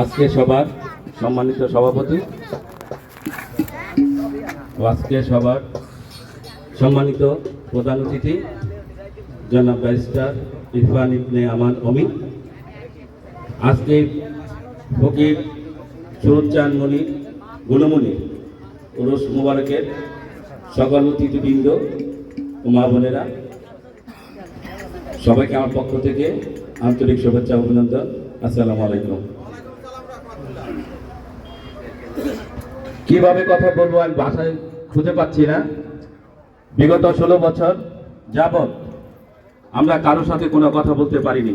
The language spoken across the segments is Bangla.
আজকে সবার সম্মানিত সভাপতি আজকে সবার সম্মানিত প্রধান অতিথি, জনাব ব্যারিস্টার ইরফান ইবনে আমান অমি আজকে ফকির সুরুজ্জান মণি গুণমণি ওরস মুবারকের সকল অতিথিবৃন্দ ও মা বোনেরা, সবাইকে আমার পক্ষ থেকে আন্তরিক শুভেচ্ছা অভিনন্দন। আসসালামু আলাইকুম। কীভাবে কথা বলব আমি ভাষায় খুঁজে পাচ্ছি না। বিগত ষোলো বছর যাবৎ আমরা কারোর সাথে কোনো কথা বলতে পারিনি।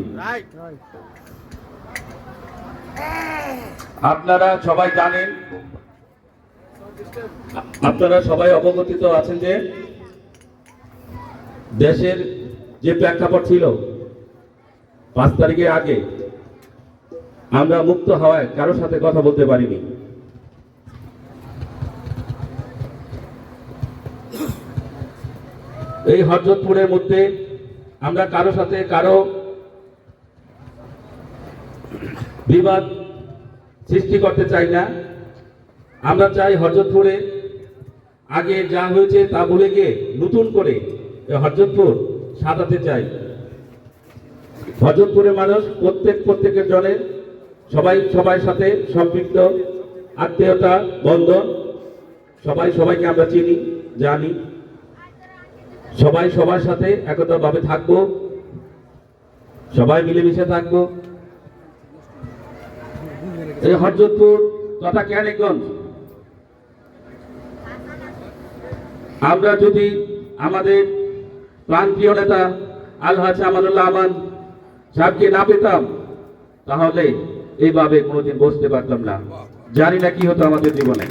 আপনারা সবাই জানেন, আপনারা সবাই অবগতিত আছেন যে দেশের যে প্রেক্ষাপট ছিল পাঁচ তারিখের আগে, আমরা মুক্ত হওয়ায় কারোর সাথে কথা বলতে পারিনি। এই হরজতপুরের মধ্যে আমরা কারও সাথে কারও বিবাদ সৃষ্টি করতে চাই না। আমরা চাই হরজতপুরে আগে যা হয়েছে তা ভুলে গিয়ে নতুন করে হরজতপুর সাজাতে চাই। হরজতপুরের মানুষ প্রত্যেক প্রত্যেকের জনের সবাই সবার সাথে সম্পৃক্ত, আত্মীয়তা, বন্ধন, সবাই সবাইকে আমরা চিনি, জানি। সবাই সবার সাথে একতাভাবে থাকব। সবাই মিলেমিশে থাকব। এই হরজতপুর তথা ক্যানিগঞ্জ আমরা যদি আমাদের প্রান্তীয় নেতা আলহাজ আমানুল্লাহ আমান সাহেবকে না পেতাম, তাহলে এইভাবে কোনোদিন বসতে পারতাম না। জানি না কি হতো আমাদের জীবনে।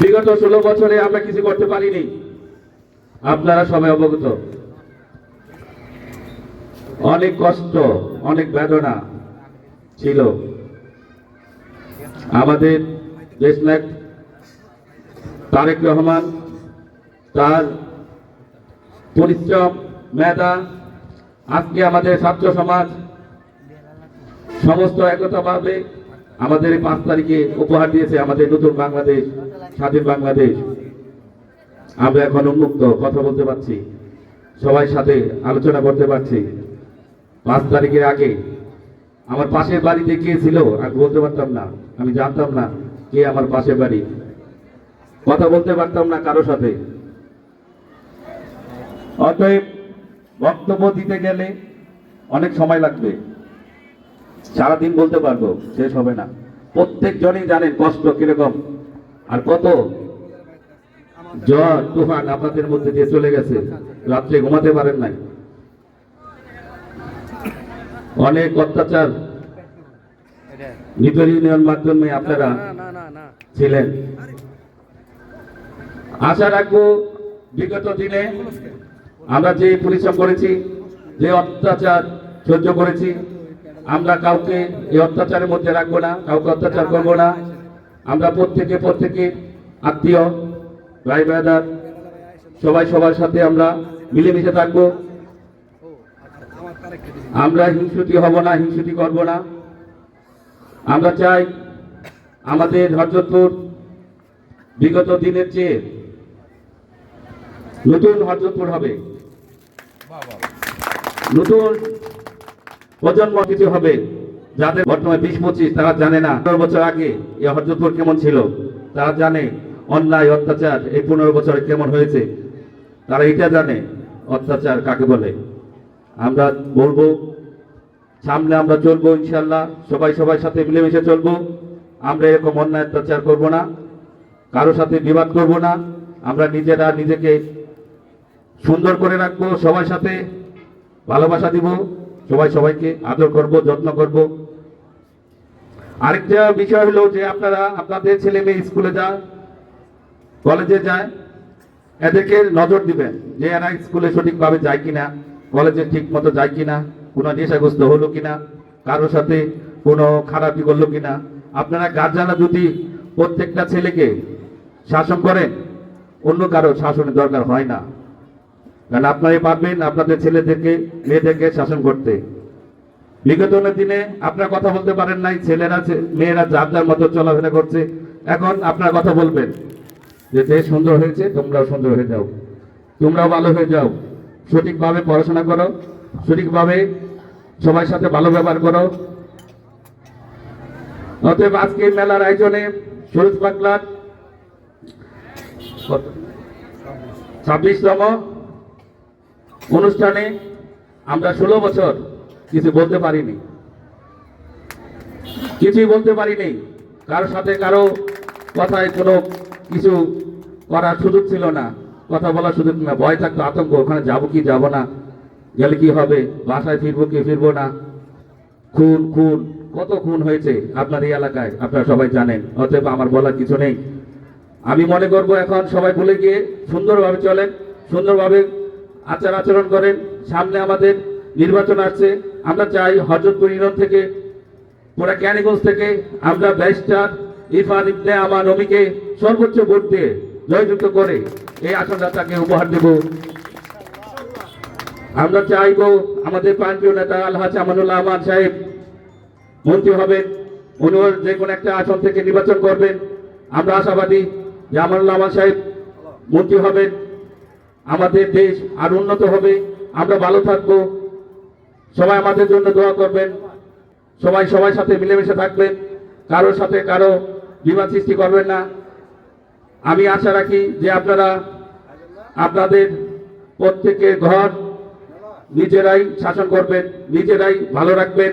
বিগত ষোলো বছরে আমরা কিছু করতে পারিনি। আপনারা সবাই অবগত। অনেক কষ্ট, অনেক বেদনা ছিল। আমাদের দেশনায়ক তারেক রহমান, তার পরিশ্রম, মেধা, আজকে আমাদের ছাত্র সমাজ সমস্ত একতাভাবে আমাদের পাঁচ তারিখে উপহার দিয়েছে আমাদের নতুন বাংলাদেশ, স্বাধীন বাংলাদেশ। আমরা এখন উন্মুক্ত, কথা বলতে পারছি, সবাই সাথে আলোচনা করতে পারছি। পাঁচ তারিখের আগে, আমার পাশের বাড়িতে কে ছিল আমি বলতে পারতাম না, আমি জানতাম না কে আমার পাশের বাড়ি। কথা বলতে পারতাম না কারও সাথে। অতএব বক্তব্য দিতে গেলে অনেক সময় লাগবে। সারাদিন বলতে পারব, শেষ হবে না। প্রত্যেকজনই জানেন কষ্ট কীরকম, আর কত জ্বর তুফান আপনাদের মধ্যে দিয়ে চলে গেছে। রাত্রে ঘুমাতে পারেন নাই। অনেক অত্যাচার। নিপীড়নের মাধ্যমে আপনারা ছিলেন। আশা রাখব বিগত দিনে আমরা যে পরিশ্রম করেছি যে অত্যাচার সহ্য করেছি আমরা কাউকে এই অত্যাচারের মধ্যে রাখব না কাউকে অত্যাচার করব না। আমরা প্রত্যেকে প্রত্যেকে আত্মীয় ভাই ব্রাদার সবাই সবার সাথে আমরা মিলেমিশে থাকব। আমরা হিংসুটি হব না, হিংসুটি করব না। আমরা চাই আমাদের হরজতপুর বিগত দিনের চেয়ে নতুন হরজতপুর হবে। নতুন প্রজন্ম কিছু হবে যাদের বর্তমানে বিশ পঁচিশ, তারা জানে না। বছর আগে এই হরজতপুর কেমন ছিল, তারা জানে। অন্যায়, অত্যাচার এই পনেরো বছরে কেমন হয়েছে, তারা এটা জানে, অত্যাচার কাকে বলে। আমরা বলব, সামনে আমরা চলবো ইনশাল্লাহ, সবাই সবার সাথে মিলেমিশে চলবো, আমরা এরকম অন্যায়, অত্যাচার করব না, কারও সাথে বিবাদ করব না, আমরা নিজেরা নিজেকে সুন্দর করে রাখব, সবার সাথে ভালোবাসা দিব, সবাই সবাইকে আদর করব, যত্ন করব। আরেকটা বিষয় হলো যে আপনারা, আপনাদের ছেলে মেয়ে স্কুলে যায় কলেজে যায়, এদেরকে নজর দিবেন যে এরা স্কুলে সঠিকভাবে যায় কিনা, কলেজে ঠিক মতো যায় কিনা, কোনো নেশাগ্রস্ত হলো কিনা, কারোর সাথে কোনো খারাপি করল কিনা। আপনারা গার্জানা যদি প্রত্যেকটা ছেলেকে শাসন করেন, অন্য কারও শাসনের দরকার হয় না। কারণ আপনারাই পারবেন আপনাদের ছেলেদেরকে, মেয়েদেরকে শাসন করতে। বিগত দিনে আপনার কথা বলতে পারেন নাই, ছেলেরা, মেয়েরা যার যার মতো চলাফেরা করছে। এখন আপনার কথা বলবেন। যে দেশ সুন্দর হয়েছে তোমরাও সুন্দর হয়ে যাও। তোমরাও ভালো হয়ে যাও। সঠিকভাবে পড়াশোনা করো, সঠিকভাবে সবার সাথে ভালো ব্যবহার করো। অতএব আজকে মেলার আয়োজনে সুরজ বাংলার ছাব্বিশতম অনুষ্ঠানে আমরা ষোলো বছর কিছু বলতে পারিনি। কিছুই বলতে পারিনি। কারোর সাথে কারও কথায় কোনো কিছু করার সুযোগ ছিল না। কথা বলার সুযোগ না। ভয় থাকতো, আতঙ্ক, ওখানে যাব কি যাব না? গেলে কি হবে? বাসায় ফিরবো কি ফিরবো না? খুন খুন, কত খুন হয়েছে আপনার এই এলাকায়? আপনারা সবাই জানেন। অতএব আমার বলার কিছু নেই। আমি মনে করব এখন সবাই ভুলে গিয়ে সুন্দরভাবে চলেন, সুন্দরভাবে আচার আচরণ করেন। সামনে আমাদের নির্বাচন আসছে। আমরা চাই হজরতপুর ইউনিয়ন থেকে, পুরা ক্যানিগঞ্জ থেকে আমরা ব্যারিস্টার ইরফান ইবনে আমার নবীকে সর্বোচ্চ ভোট দিয়ে জয়যুক্ত করে এই আসনটা তাকে উপহার দেব। আমরা চাইব আমাদের প্রান্তীয় নেতা আলহাজ আমানুল্লাহ আহমান সাহেব মন্ত্রী হবেন। উনিও যে কোনো একটা আসন থেকে নির্বাচন করবেন। আমরা আশাবাদী যে আমানুল্লাহ আহমান সাহেব মন্ত্রী হবেন। আমাদের দেশ আর উন্নত হবে। আমরা ভালো থাকব। সবাই আমাদের জন্য দোয়া করবেন। সবাই সবার সাথে মিলেমিশে থাকবেন। কারোর সাথে কারও বিবাদ সৃষ্টি করবেন না। আমি আশা রাখি যে আপনারা আপনাদের প্রত্যেকের ঘর নিজেরাই শাসন করবেন, নিজেরাই ভালো রাখবেন।